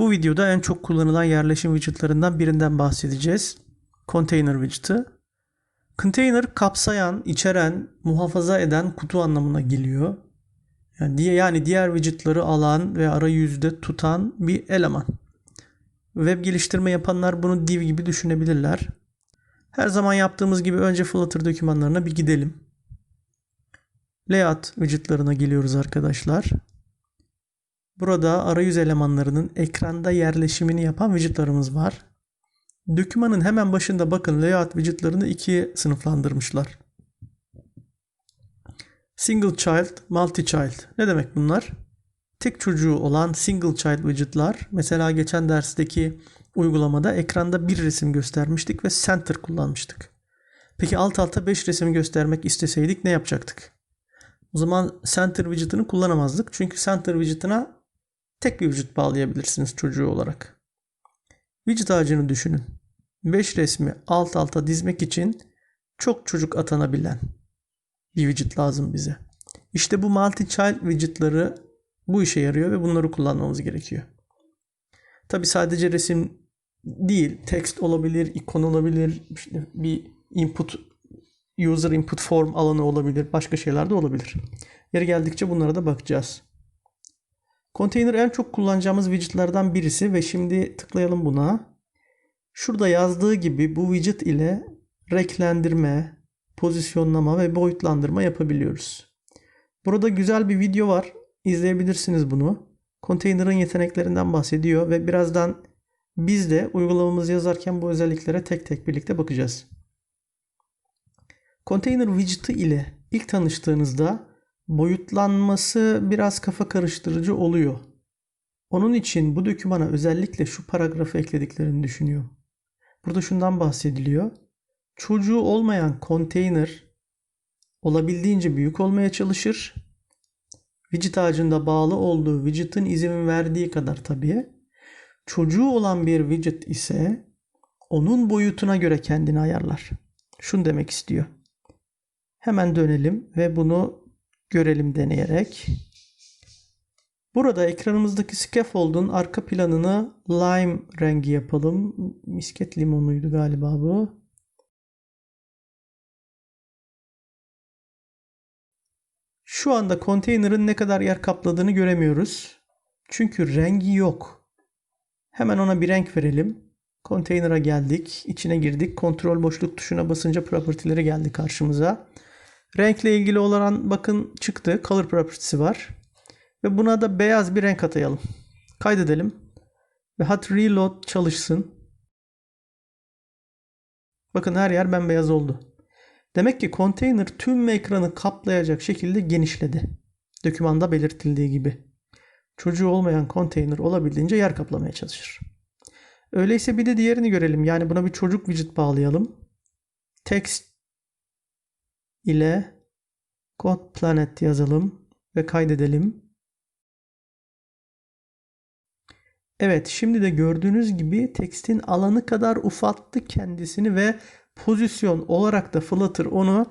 Bu videoda en çok kullanılan yerleşim widgetlarından birinden bahsedeceğiz. Container widget'ı. Container kapsayan, içeren, muhafaza eden kutu anlamına geliyor. Yani, diye, yani diğer widgetları alan ve arayüzde tutan bir eleman. Web geliştirme yapanlar bunu div gibi düşünebilirler. Her zaman yaptığımız gibi önce Flutter dokümanlarına bir gidelim. Layout widgetlarına geliyoruz arkadaşlar. Burada arayüz elemanlarının ekranda yerleşimini yapan widgetlarımız var. Dokümanın hemen başında bakın layout widgetlarını ikiye sınıflandırmışlar. Single child, multi child. Ne demek bunlar? Tek çocuğu olan single child widgetlar. Mesela geçen dersteki uygulamada ekranda bir resim göstermiştik ve center kullanmıştık. Peki alt alta 5 resim göstermek isteseydik ne yapacaktık? O zaman center widget'ını kullanamazdık. Çünkü center widget'ına tek bir widget bağlayabilirsiniz çocuğu olarak. Widget ağacını düşünün. 5 resmi alt alta dizmek için çok çocuk atanabilen bir widget lazım bize. İşte bu multi-child widgetları bu işe yarıyor ve bunları kullanmamız gerekiyor. Tabi sadece resim değil, text olabilir, ikon olabilir, işte bir input user input form alanı olabilir, başka şeyler de olabilir. Yeri geldikçe bunlara da bakacağız. Container en çok kullanacağımız widgetlerden birisi ve şimdi tıklayalım buna. Şurada yazdığı gibi bu widget ile renklendirme, pozisyonlama ve boyutlandırma yapabiliyoruz. Burada güzel bir video var. İzleyebilirsiniz bunu. Container'ın yeteneklerinden bahsediyor ve birazdan biz de uygulamamızı yazarken bu özelliklere tek tek birlikte bakacağız. Container widget'ı ile ilk tanıştığınızda boyutlanması biraz kafa karıştırıcı oluyor. Onun için bu dokümana özellikle şu paragrafı eklediklerini düşünüyor. Burada şundan bahsediliyor. Çocuğu olmayan container olabildiğince büyük olmaya çalışır. Widget ağacında bağlı olduğu widget'ın izin verdiği kadar tabii. Çocuğu olan bir widget ise onun boyutuna göre kendini ayarlar. Şunu demek istiyor. Hemen dönelim ve bunu görelim deneyerek. Burada ekranımızdaki scaffold'un arka planını lime rengi yapalım. Misket limonuydu galiba bu. Şu anda konteynerin ne kadar yer kapladığını göremiyoruz. Çünkü rengi yok. Hemen ona bir renk verelim. Konteyner'a geldik. içine girdik. Kontrol boşluk tuşuna basınca property'leri geldi karşımıza. Renkle ilgili olan bakın çıktı. Color property'si var. Ve buna da beyaz bir renk atayalım. Kaydedelim. Ve hot reload çalışsın. Bakın her yer bembeyaz oldu. Demek ki konteyner tüm ekranı kaplayacak şekilde genişledi. Dokümanda belirtildiği gibi. Çocuğu olmayan konteyner olabildiğince yer kaplamaya çalışır. Öyleyse bir de diğerini görelim. Yani buna bir çocuk widget bağlayalım. Text ile God Planet yazalım ve kaydedelim. Evet şimdi de gördüğünüz gibi tekstin alanı kadar ufattı kendisini ve pozisyon olarak da Flutter onu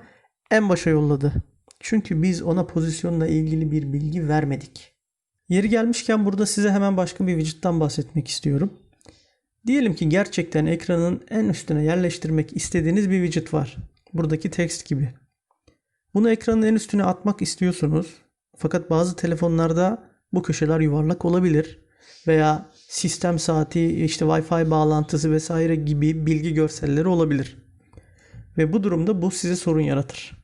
en başa yolladı. Çünkü biz ona pozisyonla ilgili bir bilgi vermedik. Yeri gelmişken burada size hemen başka bir widget'tan bahsetmek istiyorum. Diyelim ki gerçekten ekranın en üstüne yerleştirmek istediğiniz bir widget var. Buradaki text gibi. Bunu ekranın en üstüne atmak istiyorsunuz. Fakat bazı telefonlarda bu köşeler yuvarlak olabilir veya sistem saati, işte Wi-Fi bağlantısı vesaire gibi bilgi görselleri olabilir. Ve bu durumda bu size sorun yaratır.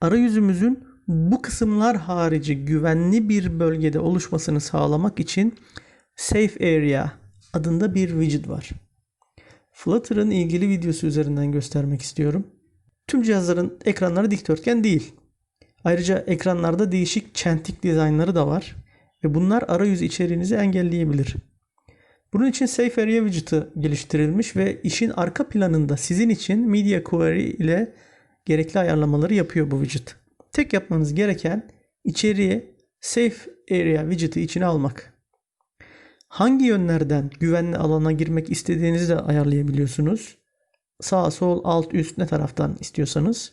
Arayüzümüzün bu kısımlar harici güvenli bir bölgede oluşmasını sağlamak için Safe Area adında bir widget var. Flutter'ın ilgili videosu üzerinden göstermek istiyorum. Tüm cihazların ekranları dikdörtgen değil. Ayrıca ekranlarda değişik çentik dizaynları da var ve bunlar arayüz içeriğinizi engelleyebilir. Bunun için Safe Area widget'ı geliştirilmiş ve işin arka planında sizin için Media Query ile gerekli ayarlamaları yapıyor bu widget. Tek yapmanız gereken içeriği Safe Area widget'ı içine almak. Hangi yönlerden güvenli alana girmek istediğinizi de ayarlayabiliyorsunuz. Sağ, sol, alt, üst ne taraftan istiyorsanız.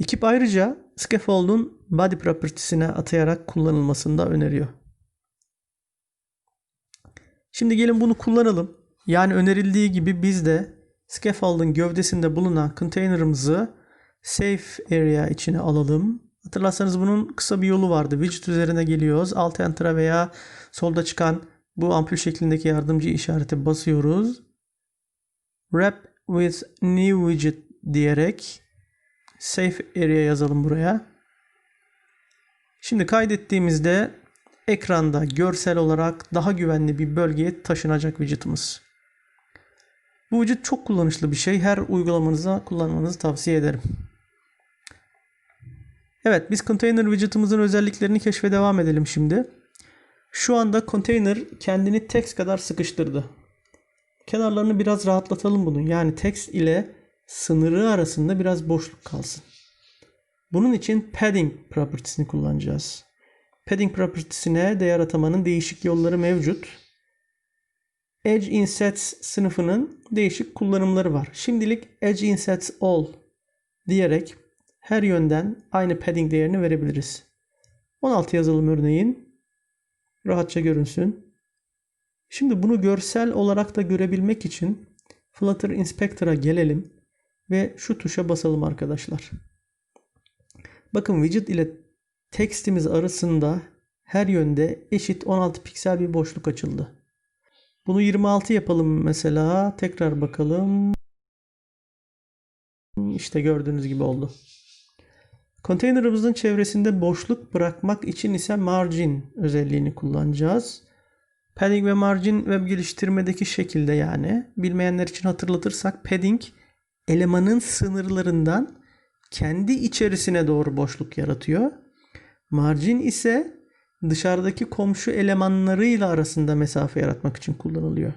Ekip ayrıca scaffold'un body property'sine atayarak kullanılmasını da öneriyor. Şimdi gelin bunu kullanalım. Yani önerildiği gibi biz de scaffold'un gövdesinde bulunan container'ımızı safe area içine alalım. Hatırlarsanız bunun kısa bir yolu vardı. Widget üzerine geliyoruz. Alt enter'a veya solda çıkan bu ampul şeklindeki yardımcı işareti basıyoruz. Wrap with new widget diyerek safe area yazalım buraya. Şimdi kaydettiğimizde ekranda görsel olarak daha güvenli bir bölgeye taşınacak widget'ımız. Bu widget çok kullanışlı bir şey. Her uygulamanıza kullanmanızı tavsiye ederim. Evet biz container widget'ımızın özelliklerini keşfe devam edelim şimdi. Şu anda container kendini text kadar sıkıştırdı. Kenarlarını biraz rahatlatalım bunun. Yani text ile sınırı arasında biraz boşluk kalsın. Bunun için padding propertiesini kullanacağız. Padding propertiesine değer atamanın değişik yolları mevcut. Edge insets sınıfının değişik kullanımları var. Şimdilik edge insets all diyerek her yönden aynı padding değerini verebiliriz. 16 yazalım örneğin. Rahatça görünsün. Şimdi bunu görsel olarak da görebilmek için Flutter Inspector'a gelelim ve şu tuşa basalım arkadaşlar. Bakın widget ile tekstimiz arasında her yönde eşit 16 piksel bir boşluk açıldı. Bunu 26 yapalım mesela. Tekrar bakalım. İşte gördüğünüz gibi oldu. Konteynerimizin çevresinde boşluk bırakmak için ise margin özelliğini kullanacağız. Padding ve margin web geliştirmedeki şekilde yani. Bilmeyenler için hatırlatırsak padding elemanın sınırlarından kendi içerisine doğru boşluk yaratıyor. Margin ise dışarıdaki komşu elemanlarıyla arasında mesafe yaratmak için kullanılıyor.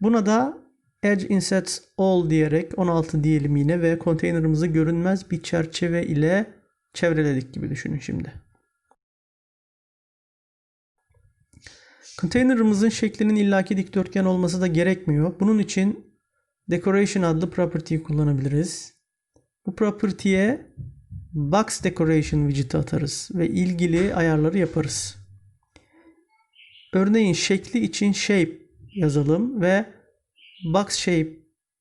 Buna da edge insets all diyerek 16 diyelim yine ve konteynerımızı görünmez bir çerçeve ile çevreledik gibi düşünün şimdi. Konteynerimizin şeklinin illaki dikdörtgen olması da gerekmiyor. Bunun için decoration adlı property'yi kullanabiliriz. Bu property'ye box decoration widget'ı atarız ve ilgili ayarları yaparız. Örneğin şekli için shape yazalım ve box shape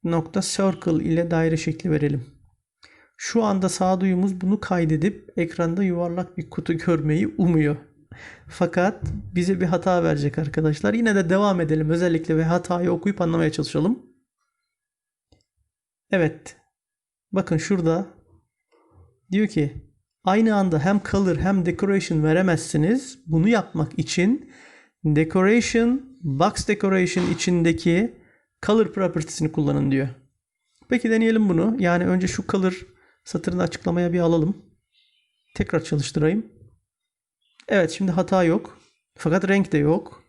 nokta circle ile daire şekli verelim. Şu anda sağduyumuz bunu kaydedip ekranda yuvarlak bir kutu görmeyi umuyor. Fakat bize bir hata verecek arkadaşlar. Yine de devam edelim özellikle ve hatayı okuyup anlamaya çalışalım. Evet. Bakın şurada diyor ki aynı anda hem color hem decoration veremezsiniz. Bunu yapmak için decoration box decoration içindeki color propertiesini kullanın diyor. Peki deneyelim bunu. Yani önce şu color satırını açıklamaya bir alalım. Tekrar çalıştırayım. Evet şimdi hata yok. Fakat renk de yok.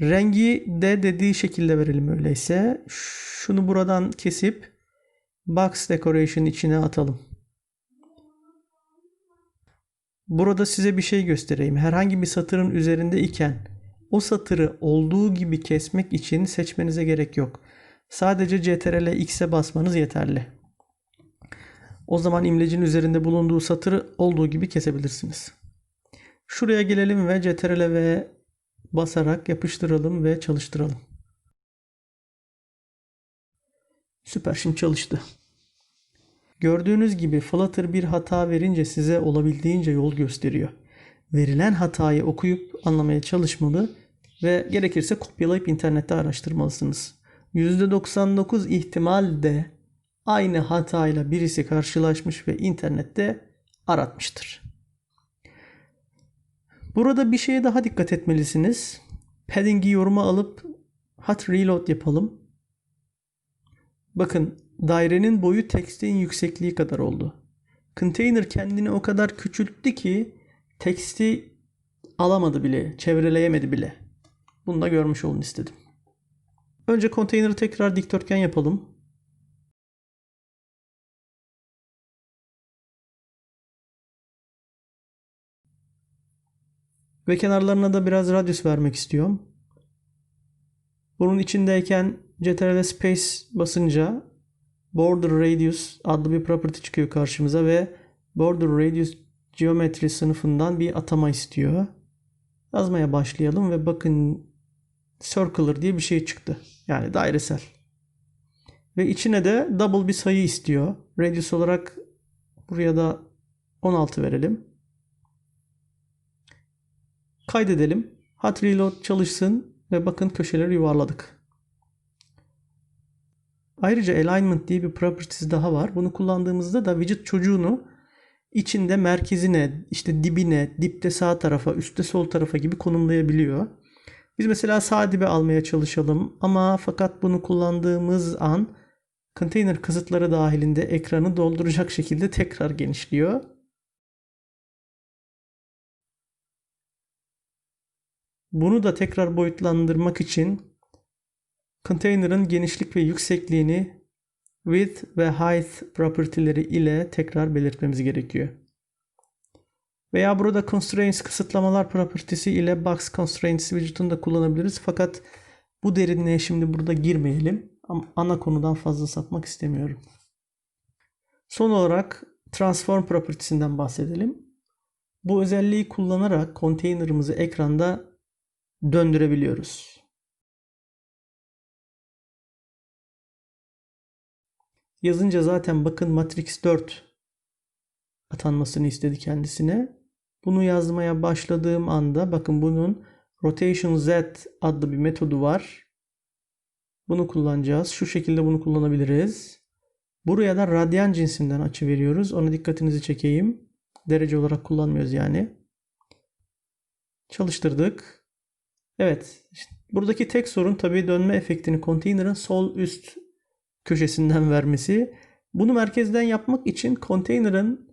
Rengi de dediği şekilde verelim öyleyse. Şunu buradan kesip box decoration içine atalım. Burada size bir şey göstereyim. Herhangi bir satırın üzerinde iken o satırı olduğu gibi kesmek için seçmenize gerek yok. Sadece CTRL X'e basmanız yeterli. O zaman imlecin üzerinde bulunduğu satırı olduğu gibi kesebilirsiniz. Şuraya gelelim ve CTRL ve basarak yapıştıralım ve çalıştıralım. Süper şimdi çalıştı. Gördüğünüz gibi Flutter bir hata verince size olabildiğince yol gösteriyor. Verilen hatayı okuyup anlamaya çalışmalı ve gerekirse kopyalayıp internette araştırmalısınız. %99 ihtimal aynı hatayla birisi karşılaşmış ve internette aratmıştır. Burada bir şeye daha dikkat etmelisiniz. Padding'i yoruma alıp hot reload yapalım. Bakın dairenin boyu tekstin yüksekliği kadar oldu. Container kendini o kadar küçülttü ki teksti alamadı bile, çevreleyemedi bile. Bunu da görmüş olun istedim. Önce konteyneri tekrar dikdörtgen yapalım. Ve kenarlarına da biraz radius vermek istiyorum. Bunun içindeyken CTRL Space basınca Border Radius adlı bir property çıkıyor karşımıza ve Border Radius Geometry sınıfından bir atama istiyor. Yazmaya başlayalım ve bakın circular diye bir şey çıktı. Yani dairesel. Ve içine de double bir sayı istiyor. Radius olarak buraya da 16 verelim. Kaydedelim. Hot reload çalışsın ve bakın köşeleri yuvarladık. Ayrıca alignment diye bir properties daha var. Bunu kullandığımızda da widget çocuğunu içinde merkezine, işte dibine, dipte sağ tarafa, üstte sol tarafa gibi konumlayabiliyor. Biz mesela sağ dibe almaya çalışalım ama fakat bunu kullandığımız an container kısıtları dahilinde ekranı dolduracak şekilde tekrar genişliyor. Bunu da tekrar boyutlandırmak için container'ın genişlik ve yüksekliğini width ve height property'leri ile tekrar belirtmemiz gerekiyor. Veya burada constraints kısıtlamalar property'si ile box constraints widget'ını da kullanabiliriz. Fakat bu derinliğe şimdi burada girmeyelim. Ama ana konudan fazla sapmak istemiyorum. Son olarak transform property'sinden bahsedelim. Bu özelliği kullanarak konteynerımızı ekranda döndürebiliyoruz. Yazınca zaten bakın Matrix 4 atanmasını istedi kendisine. Bunu yazmaya başladığım anda bakın bunun Rotation Z adlı bir metodu var. Bunu kullanacağız. Şu şekilde bunu kullanabiliriz. Buraya da radyan cinsinden açı veriyoruz. Ona dikkatinizi çekeyim. Derece olarak kullanmıyoruz yani. Çalıştırdık. Evet. işte buradaki tek sorun tabii dönme efektini konteynerin sol üst köşesinden vermesi. Bunu merkezden yapmak için konteynerin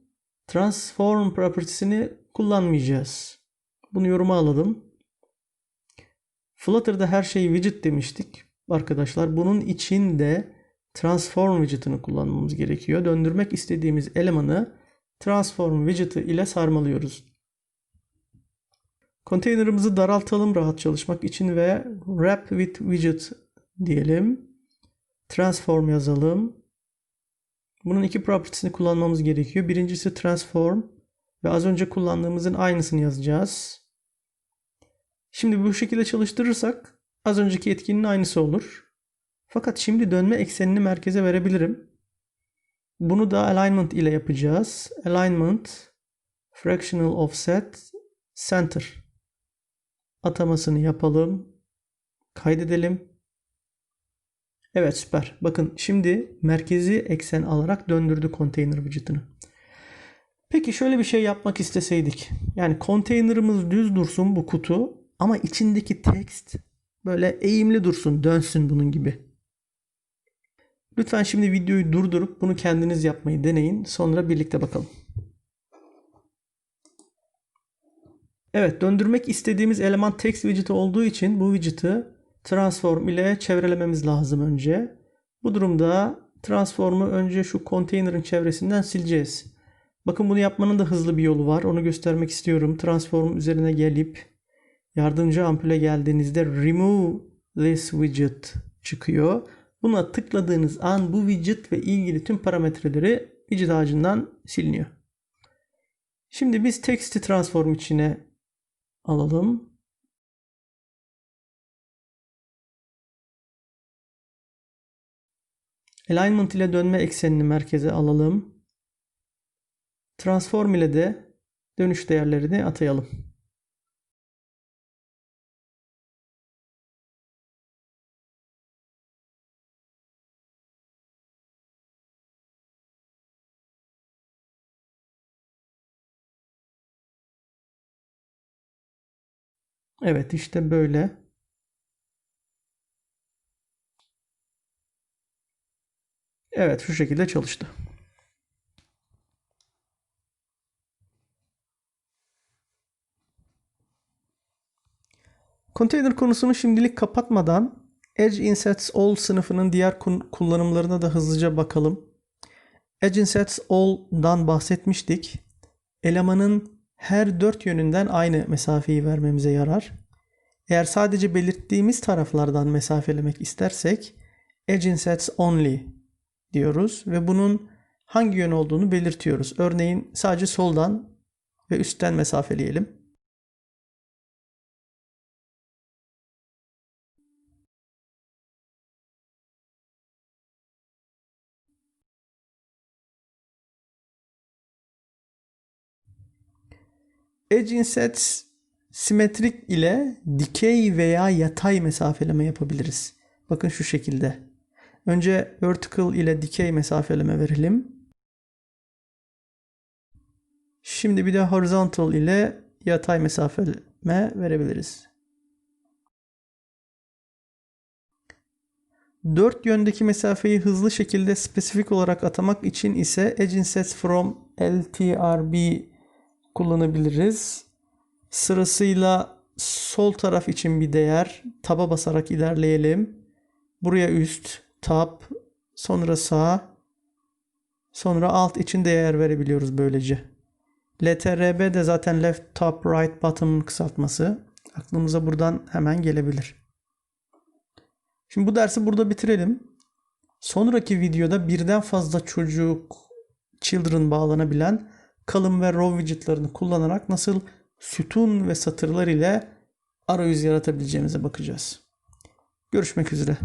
transform property'sini kullanmayacağız. Bunu yoruma alalım. Flutter'da her şey widget demiştik arkadaşlar. Bunun için de transform widget'ını kullanmamız gerekiyor. Döndürmek istediğimiz elemanı transform widget'ı ile sarmalıyoruz. Konteynerimizi daraltalım rahat çalışmak için ve wrap with widget diyelim. Transform yazalım. Bunun iki property'sini kullanmamız gerekiyor. Birincisi transform ve az önce kullandığımızın aynısını yazacağız. Şimdi bu şekilde çalıştırırsak az önceki etkinin aynısı olur. Fakat şimdi dönme eksenini merkeze verebilirim. Bunu da alignment ile yapacağız. Alignment fractional offset center atamasını yapalım. Kaydedelim. Evet süper. Bakın şimdi merkezi eksen alarak döndürdü konteyner widget'ını. Peki şöyle bir şey yapmak isteseydik. Yani konteynerımız düz dursun bu kutu ama içindeki text böyle eğimli dursun, dönsün bunun gibi. Lütfen şimdi videoyu durdurup bunu kendiniz yapmayı deneyin. Sonra birlikte bakalım. Evet, döndürmek istediğimiz eleman text widget'ı olduğu için bu widget'ı transform ile çevrelememiz lazım önce. Bu durumda transform'u önce şu konteynerin çevresinden sileceğiz. Bakın bunu yapmanın da hızlı bir yolu var. Onu göstermek istiyorum. Transform üzerine gelip yardımcı ampule geldiğinizde remove this widget çıkıyor. Buna tıkladığınız an bu widget ve ilgili tüm parametreleri widget ağacından siliniyor. Şimdi biz text'i transform içine alalım. Alignment ile dönme eksenini merkeze alalım. Transform ile de dönüş değerlerini atayalım. Evet işte böyle. Evet şu şekilde çalıştı. Container konusunu şimdilik kapatmadan Edge Insets All sınıfının diğer kullanımlarına da hızlıca bakalım. Edge Insets All'dan bahsetmiştik. Elemanın her dört yönünden aynı mesafeyi vermemize yarar. Eğer sadece belirttiğimiz taraflardan mesafelemek istersek Edge Insets Only diyoruz ve bunun hangi yön olduğunu belirtiyoruz. Örneğin sadece soldan ve üstten mesafeleyelim. Edge insets simetrik ile dikey veya yatay mesafeleme yapabiliriz. Bakın şu şekilde. Önce vertical ile dikey mesafeleme verelim. Şimdi bir de horizontal ile yatay mesafeleme verebiliriz. Dört yöndeki mesafeyi hızlı şekilde spesifik olarak atamak için ise Edge Insets from LTRB kullanabiliriz. Sırasıyla sol taraf için bir değer taba basarak ilerleyelim. Buraya üst, tab, sonra sağ, sonra alt için değer verebiliyoruz böylece. LTRB de zaten left top right bottom'ın kısaltması. Aklımıza buradan hemen gelebilir. Şimdi bu dersi burada bitirelim. Sonraki videoda birden fazla çocuk children bağlanabilen kalın ve row widgetlarını kullanarak nasıl sütun ve satırlar ile arayüz yaratabileceğimize bakacağız. Görüşmek üzere.